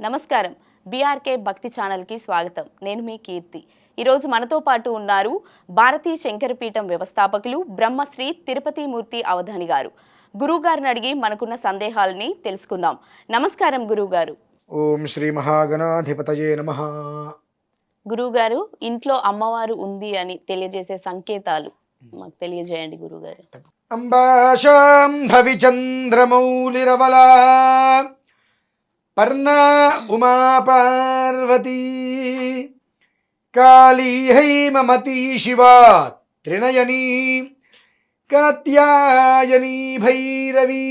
నమస్కారం. బీఆర్కే భక్తి ఛానల్కి స్వాగతం. నేను మీ కీర్తి. ఈరోజు మనతో పాటు ఉన్నారు భారతీ శంకరపీఠం వ్యవస్థాపకులు బ్రహ్మశ్రీ తిరుపతి మూర్తి అవధాని గారు. గురువుగారిని అడిగి మనకున్న సందేహాలని తెలుసుకుందాం. నమస్కారం గురువుగారు. ఓం శ్రీ మహాగణాధిపతయే నమ. గురువుగారు ఇంట్లో అమ్మవారు ఉంది అని తెలియజేసే సంకేతాలు మాకు తెలియజేయండి గురువుగారు. అంబాశాంభవి చంద్రమౌళిరవలా పర్ణ ఉమా. పార్వతీ. కాళీ హైమమతీ శివా త్రినయనీ. కాత్యాయనీ భైరవీ.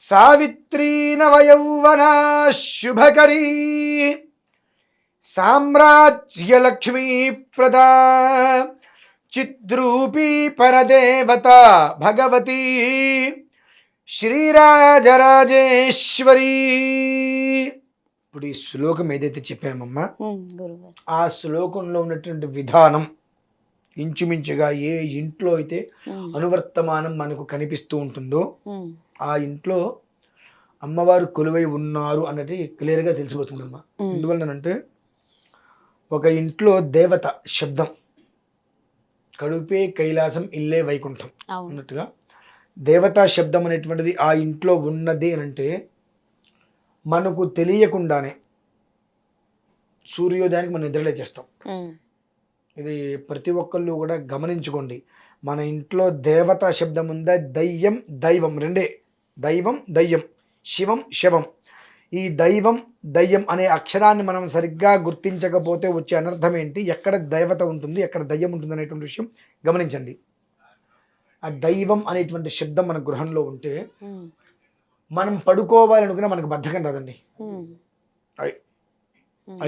సావిత్రీ నవయౌవనా శుభకరీ. సామ్రాజ్యలక్ష్మీ ప్రదా. చిద్రూపీ పరదేవత భగవతి. శ్రీరాజరాజేశ్వరి ఇప్పుడు ఈ శ్లోకం ఏదైతే చెప్పామమ్మా ఆ శ్లోకంలో ఉన్నటువంటి విధానం ఇంచుమించుగా ఏ ఇంట్లో అయితే అనువర్తమానం మనకు కనిపిస్తూ ఉంటుందో ఆ ఇంట్లో అమ్మవారు కొలువై ఉన్నారు అన్నది క్లియర్గా తెలిసిపోతుందమ్మా. ఉమ్, ఎందువలనంటే ఒక ఇంట్లో దేవత శబ్దం కడుపే కైలాసం ఇల్లే వైకుంఠం అన్నట్టుగా దేవతా శబ్దం అనేటువంటిది ఆ ఇంట్లో ఉన్నది అని అంటే మనకు తెలియకుండానే సూర్యోదయానికి మనం నిద్రలే చేస్తాం ఇది ప్రతి ఒక్కళ్ళు కూడా గమనించుకోండి. మన ఇంట్లో దేవతా శబ్దం ఉందా? దయ్యం దైవం రెండే. దైవం దయ్యం. శివం శవం. ఈ దైవం దయ్యం అనే అక్షరాన్ని మనం సరిగ్గా గుర్తించకపోతే వచ్చే అనర్థం ఏంటి? ఎక్కడ దేవత ఉంటుంది ఎక్కడ దయ్యం ఉంటుంది అనేటువంటి విషయం గమనించండి. ఆ దైవం అనేటువంటి శబ్దం మన గృహంలో ఉంటే మనం పడుకోవాలనుకున్నా మనకు బద్ధకం రాదండి.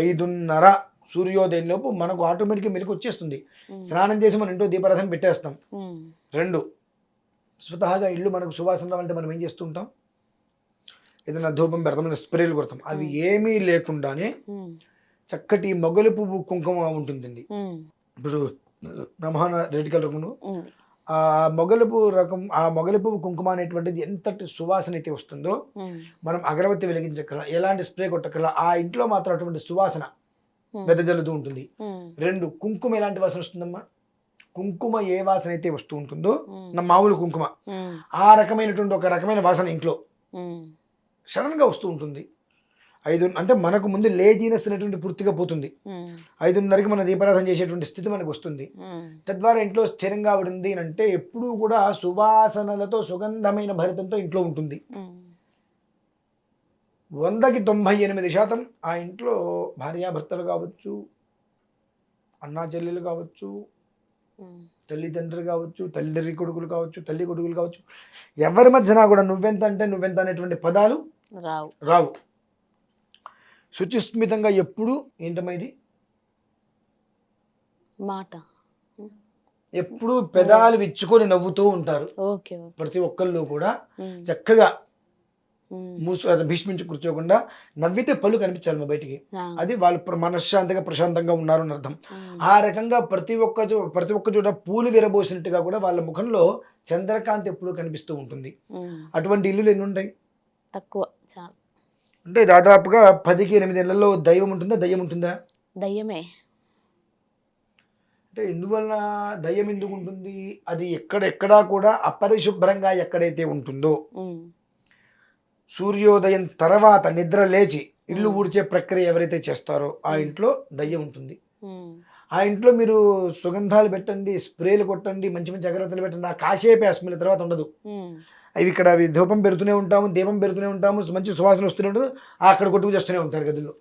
ఐదున్నర సూర్యోదయం లోపు మనకు ఆటోమేటిక్గా మెలకు వచ్చేస్తుంది. స్నానం చేసి మన ఇంట్లో దీపారాధన పెట్టేస్తాం. రెండు. స్వతహాగా ఇల్లు మనకు సువాసన రావాలంటే మనం ఏం చేస్తూ ఉంటాం? ఏదైనా ధూపం పెడతాం స్ప్రేలు కొడతాం. అవి ఏమీ లేకుండానే చక్కటి మొగలి పువ్వు కుంకుమ ఉంటుందండి. ఇప్పుడు బ్రహ్మాండ రెడ్ కలర్ ఆ మొగలి పువ్వు రకం ఆ మొగలి పువ్వు కుంకుమ అనేటువంటిది ఎంతటి సువాసన అయితే వస్తుందో మనం అగరబత్తి వెలిగించగల ఎలాంటి స్ప్రే కొట్టగల ఆ ఇంట్లో మాత్రం అటువంటి సువాసన వెదజల్లుతూ ఉంటుంది. రెండు కుంకుమ ఎలాంటి వాసన వస్తుందమ్మా? కుంకుమ ఏ వాసన అయితే వస్తూ ఉంటుందో నా మామూలు కుంకుమ. ఆ రకమైనటువంటి ఒక రకమైన వాసన ఇంట్లో సడన్గా వస్తూ ఉంటుంది. ఐదు అంటే మనకు ముందు లేజీనెస్ అనేటువంటి పూర్తిగా పోతుంది. ఐదున్నరకి మనం దీపారాధన చేసేటువంటి స్థితి మనకు వస్తుంది. తద్వారా ఇంట్లో స్థిరంగా ఉంది అని అంటే ఎప్పుడూ కూడా సువాసనలతో సుగంధమైన భరితంతో ఇంట్లో ఉంటుంది. వందకి తొంభై ఎనిమిది శాతం ఆ ఇంట్లో భార్యాభర్తలు కావచ్చు అన్నా చెల్లెలు కావచ్చు తల్లిదండ్రులు కావచ్చు తల్లి కొడుకులు కావచ్చు తల్లి కొడుకులు కావచ్చు ఎవరి మధ్యన కూడా నువ్వెంత అంటే నువ్వెంత అనేటువంటి పదాలు రావు. రావు. శుచిస్మితంగా ఎప్పుడు ఏంటమ్మా ఇది? మాట. ఎప్పుడు పెదాలు విచ్చుకొని నవ్వుతూ ఉంటారు. ప్రతి ఒక్కళ్ళు కూడా చక్కగా మూసు భీష్మించి కూర్చోకుండా నవ్వితే పళ్ళు కనిపించాలి మా బయటికి. అది వాళ్ళు మనశ్శాంతిగా ప్రశాంతంగా ఉన్నారు అని అర్థం. ఆ రకంగా ప్రతి ఒక్క ప్రతి ఒక్క చోట పూలు విరబోసినట్టుగా కూడా వాళ్ళ ముఖంలో చంద్రకాంతి ఎప్పుడూ కనిపిస్తూ ఉంటుంది. అటువంటి ఇల్లులు ఎన్ని ఉంటాయి? తక్కువ చాలా. అంటే దాదాపుగా పదికి ఎనిమిది నెలల్లో దైవం ఉంటుందా? దయ్యం ఉంటుందా? దయ్యమే. అంటే ఎందువల్ల దయ్యం ఎందుకు ఉంటుంది? అది ఎక్కడెక్కడా కూడా అపరిశుభ్రంగా ఎక్కడైతే ఉంటుందో సూర్యోదయం తర్వాత నిద్ర లేచి ఇల్లు. ఊడ్చే ప్రక్రియ ఎవరైతే చేస్తారో ఆ. ఇంట్లో దయ్యం ఉంటుంది. ఆ ఇంట్లో మీరు సుగంధాలు పెట్టండి స్ప్రేలు కొట్టండి మంచి మంచి అగరవత్తులు పెట్టండి. ఆ కాసేపే ఆ స్మెల్ తర్వాత ఉండదు. అవి ఇక్కడ అవి ధూపం పెడుతూనే ఉంటాము దీపం పెడుతూనే ఉంటాము మంచి సువాసన వస్తూనే ఉంటుంది అక్కడ కొట్టుకు చేస్తూనే ఉంటారు గదుల్లో.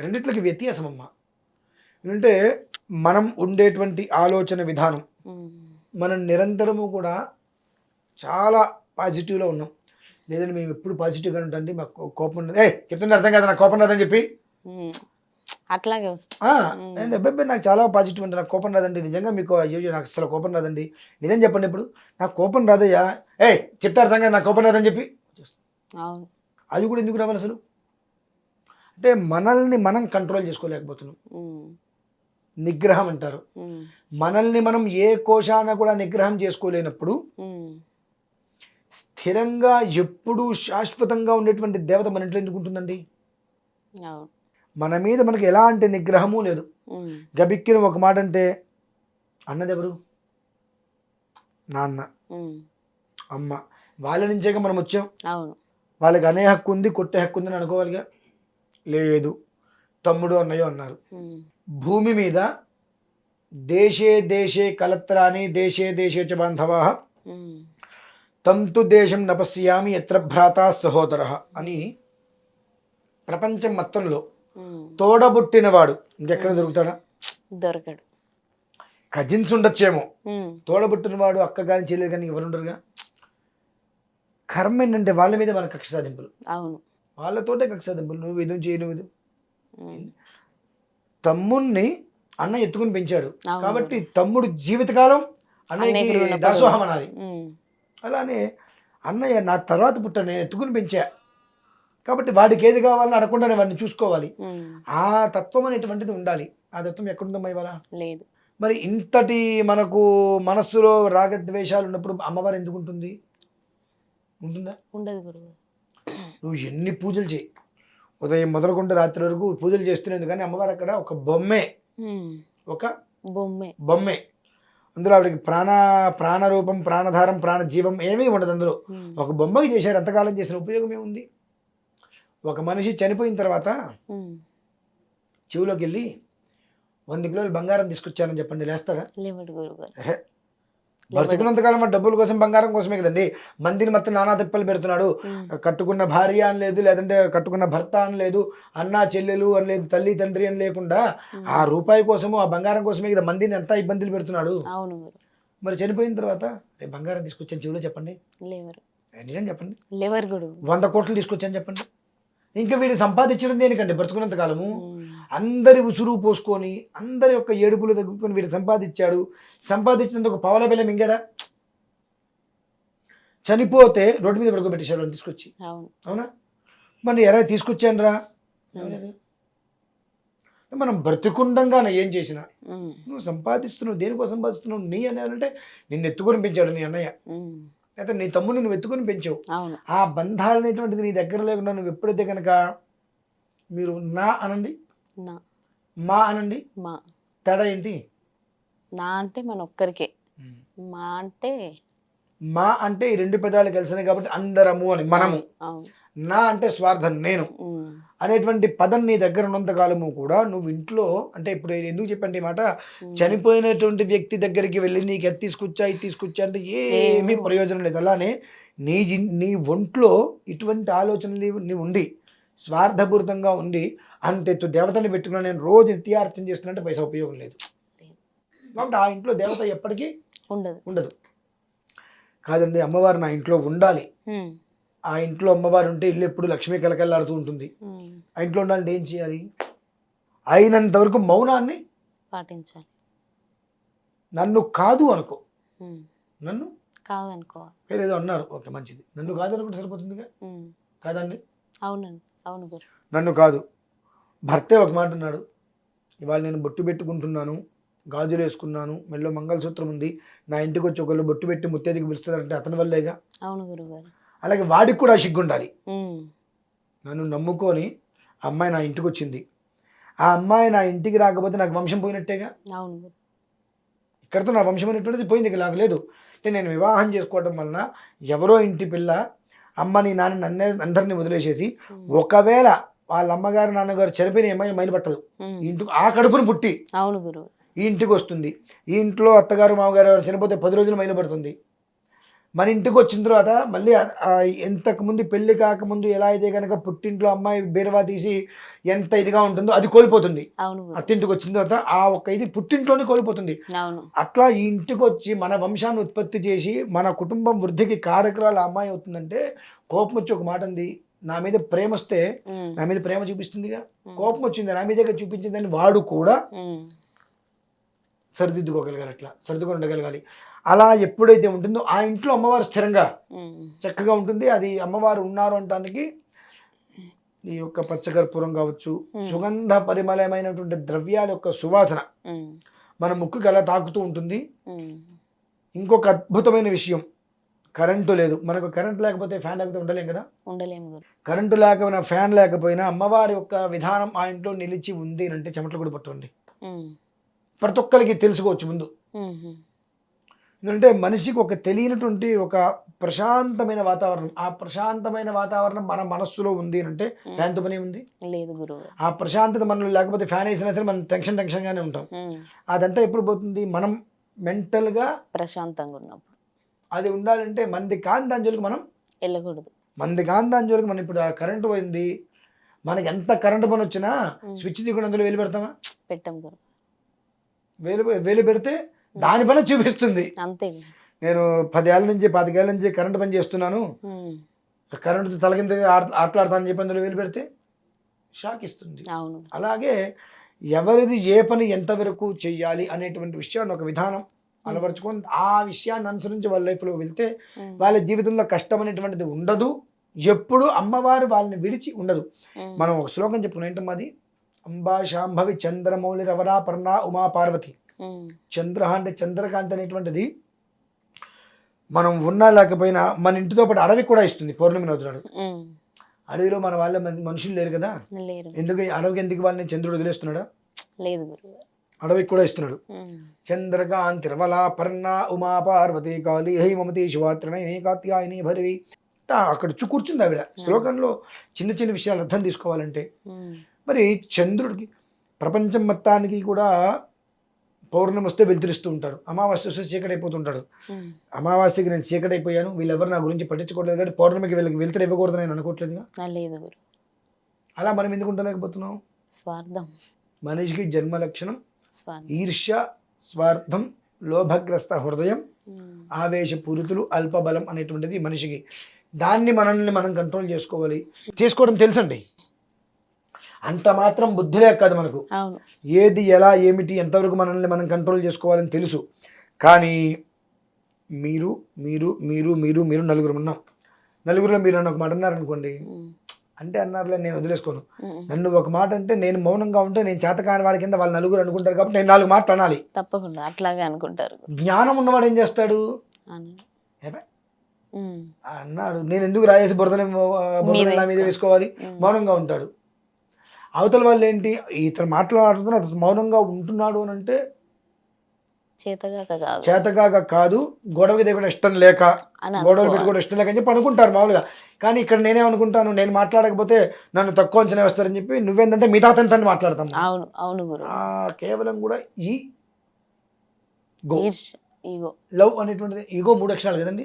రెండిట్లకి వ్యత్యాసం అమ్మ. ఏంటంటే మనం ఉండేటువంటి ఆలోచన విధానం మనం నిరంతరము కూడా చాలా పాజిటివ్లో ఉన్నాం. లేదంటే మేము ఎప్పుడు పాజిటివ్గా ఉంటాండి మాకు కో- కోపం ఉండదు. ఏ చెప్తుంటే అర్థం కదా నాకు కోపం రాదని చెప్పి. అట్లాగే వస్తుంది. "ఆ, మ్మ్. ఏంటి అబ్బాయి నాకు చాలా పాజిటివ్ అంటే నాకు కోపం రాదండి. నిజంగా మీకు అయ్యో నాకు అసలు కోపం రాదండి. నిజం చెప్పండి ఇప్పుడు. నాకు కోపం రాదయ్యా. ఏ చెప్తే అర్థం నాకు కోపం రాదని చెప్పి. అది కూడా ఎందుకు రావాలి అసలు? అంటే మనల్ని మనం కంట్రోల్ చేసుకోలేకపోతున్నాం. నిగ్రహం అంటారు. మనల్ని మనం ఏ కోశాన కూడా నిగ్రహం చేసుకోలేనప్పుడు స్థిరంగా ఎప్పుడూ శాశ్వతంగా ఉండేటువంటి దేవత మన ఇంట్లో ఎందుకు ఉంటుందండి? మన మీద మనకి ఎలాంటి నిగ్రహము లేదు. గబిక్కిన ఒక మాట అంటే అన్నది ఎవరు నాన్న అమ్మ. వాళ్ళ నుంచేగా మనం వచ్చాం. వాళ్ళకి అనే హక్కు ఉంది కొట్టే హక్కు ఉంది అని అనుకోవాలిగా? లేదు. తమ్ముడు అన్నయ్య అన్నారు. భూమి మీద దేశే దేశే కలత్రాని దేశే దేశే చ బాంధవా. తంతు దేశం నపశ్యామి ఎత్ర భ్రాత సహోదర అని ప్రపంచం మొత్తంలో తోడబుట్టినవాడు. ఇంకెక్కడ దొరుకుతాడా? దొరకడు. కజిన్స్ ఉండొచ్చేమో. తోడబుట్టినవాడు అక్క కానీ చెల్లెలు కానీ ఎవరు ఉండరుగా? కర్మ ఏంటంటే వాళ్ళ మీద మన కక్ష సాధింపులు. అవును. వాళ్ళతోటే కక్ష సాధింపులు. నువ్వు ఇది చేయి నువ్వు తమ్ముణ్ణి అన్న ఎత్తుకుని పెంచాడు. కాబట్టి తమ్ముడు జీవితకాలం అన్నయ్యకి దాసోహం అనాలి. ఉమ్, అలానే అన్నయ్య నా తర్వాత పుట్టాను నేను ఎత్తుకుని పెంచా. కాబట్టి వాడికి ఏది కావాలని అడగకుండానే వాడిని చూసుకోవాలి. ఆ తత్వం అనేటువంటిది ఉండాలి. ఆ తత్వం ఎక్కడుందమ్మా ఇవాళ? లేదు. మరి ఇంతటి మనకు మనస్సులో రాగద్వేషాలు ఉన్నప్పుడు అమ్మవారు ఎందుకు ఉంటుంది? ఉంటుందా? ఉండదు గురువు నువ్వు ఎన్ని పూజలు చేయి. ఉదయం మొదలుకుంటే రాత్రి వరకు పూజలు చేస్తున్నది కానీ అమ్మవారు అక్కడ ఒక బొమ్మే. ఒక బొమ్మే. బొమ్మే. అందులో ఆవిడకి ప్రాణ ప్రాణరూపం ప్రాణధారం ప్రాణజీవం ఏమీ ఉండదు అందులో. ఒక బొమ్మకి చేశారు. ఎంతకాలం చేసిన ఉపయోగం ఏముంది? ఒక మనిషి చనిపోయిన తర్వాత చెవిలోకి వెళ్ళి వంద కిలోలు బంగారం తీసుకొచ్చానని చెప్పండి లేస్తాడా. బ్రతికున్నంతకాలం డబ్బుల కోసం బంగారం కోసమే కదండి. మందిని మొత్తం నానా తిప్పలు పెడుతున్నాడు. కట్టుకున్న భార్య అని లేదు లేదంటే కట్టుకున్న భర్త అని లేదు అన్న చెల్లెలు అని లేదు తల్లి తండ్రి అని లేకుండా ఆ రూపాయి కోసము ఆ బంగారం కోసమే కదా మందిని ఎంత ఇబ్బందులు పెడుతున్నాడు. మరి చనిపోయిన తర్వాత "రేపు బంగారం తీసుకొచ్చాను చెవిలో చెప్పండి. నిజం చెప్పండి. వంద కోట్లు తీసుకొచ్చాను చెప్పండి. ఇంకా వీడు సంపాదించడం దేనికండి? బ్రతుకున్నంత కాలము. అందరి ఉసురు పోసుకొని అందరి యొక్క ఏడుపులు తగ్గుకొని వీడు సంపాదించాడు. సంపాదించినందుకు పవల బెల్లం మింగాడా? చనిపోతే రోడ్డు మీద పడుకోబెట్టేశాడు వాడిని తీసుకొచ్చి. అవును. అవునా? మరి ఎరా తీసుకొచ్చాను రా. ఉమ్, మనం బ్రతికుండంగానే ఏం చేసినా. నువ్వు సంపాదిస్తున్నావు దేనికోసం సంపాదిస్తున్నావు నీ అన్నయ్య అంటే నిన్ను ఎత్తుకొని పెంచాడు నీ అన్నయ్య. అయితే నీ తమ్ముడిని నువ్వు ఎత్తుకొని పెంచావు. ఆ బంధాలు అనేటువంటిది నీ దగ్గర లేకుండా నువ్వు ఎప్పుడైతే కనుక మీరు నా అనండి నా. మా అనండి మా. తేడా ఏంటి? నా అంటే మన ఒక్కరికే. మా అంటే మా అంటే ఈ రెండు పదాలు కలిసినాయి కాబట్టి అందరము అని మనము. నా అంటే స్వార్థం నేను. అనేటువంటి పదం నీ దగ్గర ఉన్నంత కాలము కూడా నువ్వు ఇంట్లో అంటే ఇప్పుడు ఎందుకు చెప్పండి మాట? చనిపోయినటువంటి వ్యక్తి దగ్గరికి వెళ్ళి నీకు ఎత్తి తీసుకొచ్చా ఇది తీసుకొచ్చా అంటే ఏమీ ప్రయోజనం లేదు. అలానే నీ జీ- నీ ఒంట్లో ఇటువంటి ఆలోచనలు నీ ఉండి స్వార్థపూరితంగా ఉండి అంతెత్తు దేవతని పెట్టుకుని నేను రోజు నిత్యార్చన చేస్తున్నట్టే పైసా ఉపయోగం లేదు. కాబట్టి ఆ ఇంట్లో దేవత ఎప్పటికీ ఉండదు. ఉండదు. కాదండి అమ్మవారు నా ఇంట్లో ఉండాలి. ఆ ఇంట్లో అమ్మవారు ఉంటే ఇల్లు ఎప్పుడు లక్ష్మీ కలకల్లాడుతూ ఉంటుంది. ఆ ఇంట్లో ఉండాలంటే ఏం చేయాలి? అయినంత వరకు మౌనాన్ని పాటించాలి. నన్ను కాదు అనుకో. నన్ను వేరే ఏదో అన్నారు. ఓకే మంచిది. నన్ను కాదు అనుకుంటే సరిపోతుందిగా? కాదండి అవునండి. అవును నన్ను కాదు. భర్తే ఒక మాట అన్నాడు. ఇవాళ నేను బొట్టు పెట్టుకుంటున్నాను. గాజులు వేసుకున్నాను. మెల్లో మంగళసూత్రం ఉంది. నా ఇంటికి వచ్చి ఒకళ్ళు బొట్టు పెట్టి ముత్తేదికి పిలుస్తారంటే అతని వల్లేగా? అవును గురువు గారు. అలాగే వాడికి కూడా సిగ్గుండాలి. ఉమ్, నన్ను నమ్ముకొని అమ్మాయి నా ఇంటికి వచ్చింది ఆ అమ్మాయి నా ఇంటికి రాకపోతే నాకు వంశం పోయినట్టేగా? అవును. గురు ఇక్కడితో నా వంశం అనేటువంటిది పోయింది ఇక నాకు లేదు. అంటే నేను వివాహం చేసుకోవడం వలన ఎవరో ఇంటి పిల్ల అమ్మని నాన్న నన్నే అందరినీ వదిలేసేసి ఒకవేళ వాళ్ళ అమ్మగారు నాన్నగారు చనిపోయిన అమ్మాయి మైలు పట్టదు ఇంటికి ఆ కడుపును పుట్టి అవును గురువు ఈ ఇంటికి వస్తుంది. ఈ ఇంట్లో అత్తగారు మామగారు చనిపోతే పది రోజులు మైలు పడుతుంది. మన ఇంటికి వచ్చిన తర్వాత మళ్ళీ ఆ- ఆ ఇంతకు ముందు పెళ్ళి కాకముందు ఎలా అయితే కనుక పుట్టింట్లో అమ్మాయి బీరవా తీసి ఎంత ఇదిగా ఉంటుందో అది కోల్పోతుంది. అత్తింటికి వచ్చిన తర్వాత ఆ ఒక్క ఇది పుట్టింట్లోనే కోల్పోతుంది. అట్లా ఈ ఇంటికి వచ్చి మన వంశాన్ని ఉత్పత్తి చేసి మన కుటుంబం వృద్ధికి కారకురాలు ఆ అమ్మాయి అవుతుందంటే కోపం వచ్చి ఒక మాట ఉంది నా మీద ప్రేమ వస్తే నా మీద ప్రేమ చూపిస్తుందిగా. కోపం వచ్చింది నా మీదగా చూపించిందని వాడు కూడా సరిదిద్దుకోగలగాలి అట్లా సర్దుకొని ఉండగలగాలి. అలా ఎప్పుడైతే ఉంటుందో ఆ ఇంట్లో అమ్మవారు స్థిరంగా చక్కగా ఉంటుంది. అది అమ్మవారు ఉన్నారు అనటానికి ఈ యొక్క పచ్చకర్పూరం కావచ్చు. సుగంధ పరిమళమైనటువంటి ద్రవ్యాల యొక్క సువాసన మన ముక్కుకి అలా తాకుతూ ఉంటుంది. ఇంకొక అద్భుతమైన విషయం కరెంటు లేదు. మనకు కరెంట్ లేకపోతే ఫ్యాన్ లేకపోతే ఉండలేం కదా? ఉండలేము కరెంటు లేకపోయినా ఫ్యాన్ లేకపోయినా అమ్మవారి యొక్క విధానం ఆ ఇంట్లో నిలిచి ఉంది అంటే చెమటలు కూడా పట్టండి ఉమ్, ప్రతి ఒక్కరికి తెలుసుకోవచ్చు ముందు. ఎందుకంటే మనిషికి ఒక తెలియనటువంటి ఒక ప్రశాంతమైన వాతావరణం. ఆ ప్రశాంతమైన వాతావరణం మన మనస్సులో ఉంది అంటే ఫ్యాన్తో పని ఉంది లేదు గురువు. గారు ఆ ప్రశాంతత మనలో లేకపోతే ఫ్యాన్ వేసినా సరే మనం టెన్షన్ టెన్షన్గానే ఉంటాం. అదంతా ఎప్పుడు పోతుంది? మనం మెంటల్గా ప్రశాంతంగా ఉన్నప్పుడు. అది ఉండాలంటే మంది కాని దాని జోలికి మనం వెళ్ళకూడదు. మంది కాని దాని జోలికి మనం ఇప్పుడు ఆ కరెంటు పోయింది. మనకి ఎంత కరెంటు పని వచ్చినా. స్విచ్ దిగుడు అందులో వేలు పెడతామా? పెట్టం గురు. వేలు వేలు పెడితే దాని పని చూపిస్తుంది. అంతే. నేను పదేళ్ళ నుంచి పాతికేళ్ళ నుంచి కరెంటు పని చేస్తున్నాను. కరెంటు తలకింద ఆటలాడతానని చెప్పి అందులో వేలు పెడితే షాక్ ఇస్తుంది. అవును. అలాగే ఎవరిది ఏ పని ఎంతవరకు చెయ్యాలి అనేటువంటి విషయాన్ని ఒక విధానం అలవరుచుకొని ఆ విషయాన్ని అనుసరించి వాళ్ళ లైఫ్లో వెళ్తే వాళ్ళ జీవితంలో కష్టం అనేటువంటిది ఉండదు. ఎప్పుడు అమ్మవారు వాళ్ళని విడిచి ఉండదు. మనం ఒక శ్లోకం చెప్పుకున్నాం ఏంటమ్మా అది? అంబా శాంభవి చంద్రమౌళి రవరా పర్ణ ఉమా పార్వతి. చంద్ర అంటే చంద్రకాంతి అనేటువంటిది మనం ఉన్నా లేకపోయినా మన ఇంటితో పాటు అడవి కూడా ఇస్తుంది పౌర్ణమి రోజు నాడు. అడవిలో మన వాళ్ళ మనుషులు లేరు కదా? ఎందుకు అడవికి ఎందుకు వాళ్ళని చంద్రుడు వదిలేస్తున్నాడా? లేదు అడవికి కూడా ఇస్తున్నాడు. చంద్రకాంతి పర్ణ ఉమా పార్వతి కాళి హై మమతి శివాత్రణి కాత్యాయని భరివి. అక్కడ కూర్చుంది ఆవిడ. శ్లోకంలో చిన్న చిన్న విషయాలు అర్థం తీసుకోవాలంటే. మరి చంద్రుడికి ప్రపంచం మొత్తానికి కూడా పౌర్ణమి వస్తే వెలుతురిస్తూ ఉంటారు అమావాస్య వస్తే చీకటి అయిపోతుంటాడు ఉమ్, అమావాస్యకి నేను చీకటి అయిపోయాను వీళ్ళెవరు నా గురించి పట్టించుకోవట్లేదు కాబట్టి పౌర్ణమికి వీళ్ళకి వెళ్తురు ఇవ్వకూడదు నేను అనుకోవట్లేదుగా ఆ, లేదు గురు. అలా మనం ఎందుకు ఉండలేకపోతున్నాం? స్వార్థం. మనిషికి జన్మ లక్షణం ఈర్ష్య స్వార్థం లోభగ్రస్త హృదయం ఉమ్, ఆవేశపూరితులు అల్పబలం అనేటువంటిది మనిషికి. దాన్ని మనల్ని మనం కంట్రోల్ చేసుకోవాలి. చేసుకోవడం తెలుసండి? అంత మాత్రం బుద్ధిలే కాదు మనకు. ఏది ఎలా ఏమిటి ఎంతవరకు మనల్ని మనం కంట్రోల్ చేసుకోవాలని తెలుసు. కానీ మీరు మీరు మీరు మీరు మీరు నలుగురు ఉన్నాం. నలుగురిలో మీరు నన్ను ఒక మాట అన్నారనుకోండి అంటే అన్నారులే నేను వదిలేసుకోను. నన్ను ఒక మాట అంటే నేను మౌనంగా ఉంటే నేను చేతకాని వాడి కింద వాళ్ళు నలుగురు అనుకుంటారు కాబట్టి నేను నాలుగు మాటలు అనాలి. తప్పకుండా అట్లాగే అనుకుంటారు. జ్ఞానం ఉన్నవాడు ఏం చేస్తాడు? అన్నాడు. నేను ఎందుకు రాయేసి బురద మీద వేసుకో. వేసుకోవాలి? మౌనంగా ఉంటాడు. అవతల వాళ్ళు ఏంటి ఇతను మాట్లాడుతున్నాడు అతను మౌనంగా ఉంటున్నాడు అని అంటే చేతగాక కాదు. గొడవకి దిగడం ఇష్టం లేక గొడవలు. పెట్టుకోవడం ఇష్టం లేక అని చెప్పి అనుకుంటారు మామూలుగా. కానీ ఇక్కడ నేనేమనుకుంటాను నేను మాట్లాడకపోతే నన్ను తక్కువ అంచనా వేస్తారని చెప్పి నువ్వేంటంటే మిగతా అతనితో మాట్లాడతాం అవును అవును కేవలం కూడా ఈ లవ్ అనేటువంటిది ఈగో మూడు అక్షరాలు కదండి?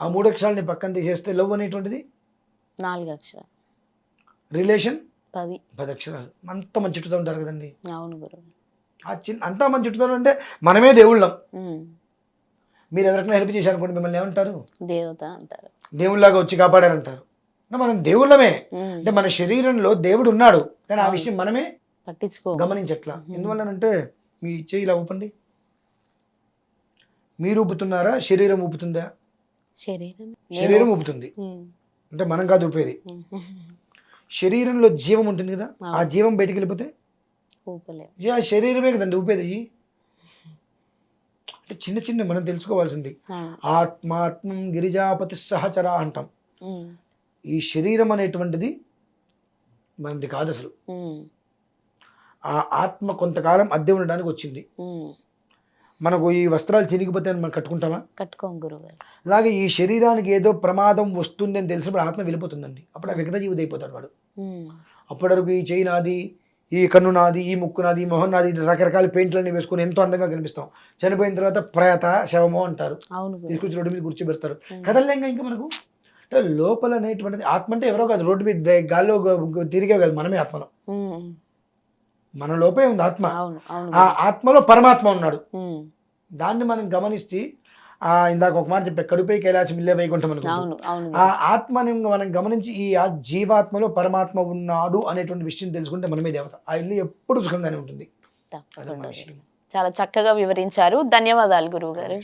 ఆ మూడు అక్షరాలని పక్కన తీసేస్తే లవ్ అనేటువంటిది నాలుగు అక్షరాలు. రిలేషన్ పది. పది అక్షరాలు అంత మంచి చుట్టుతో ఉంటారు కదండి. అవును గురు. ఆ చిన్న అంతా మంచి చుట్టుతో అంటే మనమే దేవుళ్ళం. మీరు ఎవరికైనా హెల్ప్ చేశారనుకోండి మిమ్మల్ని ఏమంటారు? దేవత అంటారు. దేవుళ్ళలాగా వచ్చి కాపాడారంటారు. మనం దేవుళ్ళమే. అంటే మన శరీరంలో దేవుడు ఉన్నాడు. కానీ ఆ. విషయం మనమే పట్టించుకో. గమనించట్లా. ఎందువల్లనంటే మీ చెయ్యి ఇలా ఊపండి. మీరు ఊపుతున్నారా? శరీరం ఊపుతుందా? శరీరం. శరీరం ఊపుతుంది. అంటే మనం కాదు ఊపేది. శరీరంలో జీవం ఉంటుంది కదా ఆ. జీవం బయటికి వెళ్ళిపోతే? ఆ శరీరమే కదండి ఊపేది. అంటే చిన్న చిన్న మనం తెలుసుకోవాల్సింది. ఆత్మాత్మం గిరిజాపతి సహచర అంటాం. ఈ శరీరం అనేటువంటిది మనది కాదు అసలు. ఆ ఆత్మ కొంతకాలం అద్దె ఉండడానికి వచ్చింది. మనకు ఈ వస్త్రాలు చినిగిపోతే మనం కట్టుకుంటామా? కట్టుకోం గురువు గారు అలాగే ఈ శరీరానికి ఏదో ప్రమాదం వస్తుంది అని తెలిసినప్పుడు ఆత్మ వెళ్ళిపోతుందండి. అప్పుడు ఆ విగత జీవిత అయిపోతాడు వాడు. అప్పటి వరకు ఈ చేయి నాది ఈ కన్ను నాది ఈ ముక్కు నాది ఈ మొహం నాది రకరకాల పెయింట్లన్నీ వేసుకొని ఎంతో అందంగా కనిపిస్తాం. చనిపోయిన తర్వాత ప్రేత శవమో అంటారు. తీసుకొచ్చి రోడ్డు మీద కూర్చోబెడతారు. కదలలేంగా ఇంకా మనకు? అంటే లోపల అనేటువంటిది ఆత్మ అంటే ఎవరో కాదు రోడ్డు మీద గాల్లో తిరిగే కాదు మనమే ఆత్మలో. మన లోపే ఉంది ఆత్మ. ఆ. ఆత్మలో పరమాత్మ ఉన్నాడు. దాన్ని మనం గమనిస్తే ఆ ఇందాక ఒక మాట చెప్పే కడుపై కైలాసం ఇల్లే వైకుంఠం అనుకుంటాం ఆ. ఆత్మని మనం గమనించి ఈ ఆ జీవాత్మలో పరమాత్మ ఉన్నాడు అనేటువంటి విషయం తెలుసుకుంటే మనమే దేవత. ఆ ఇల్లు ఎప్పుడు సుఖంగానే ఉంటుంది. చాలా చక్కగా వివరించారు. ధన్యవాదాలు గురువు గారు.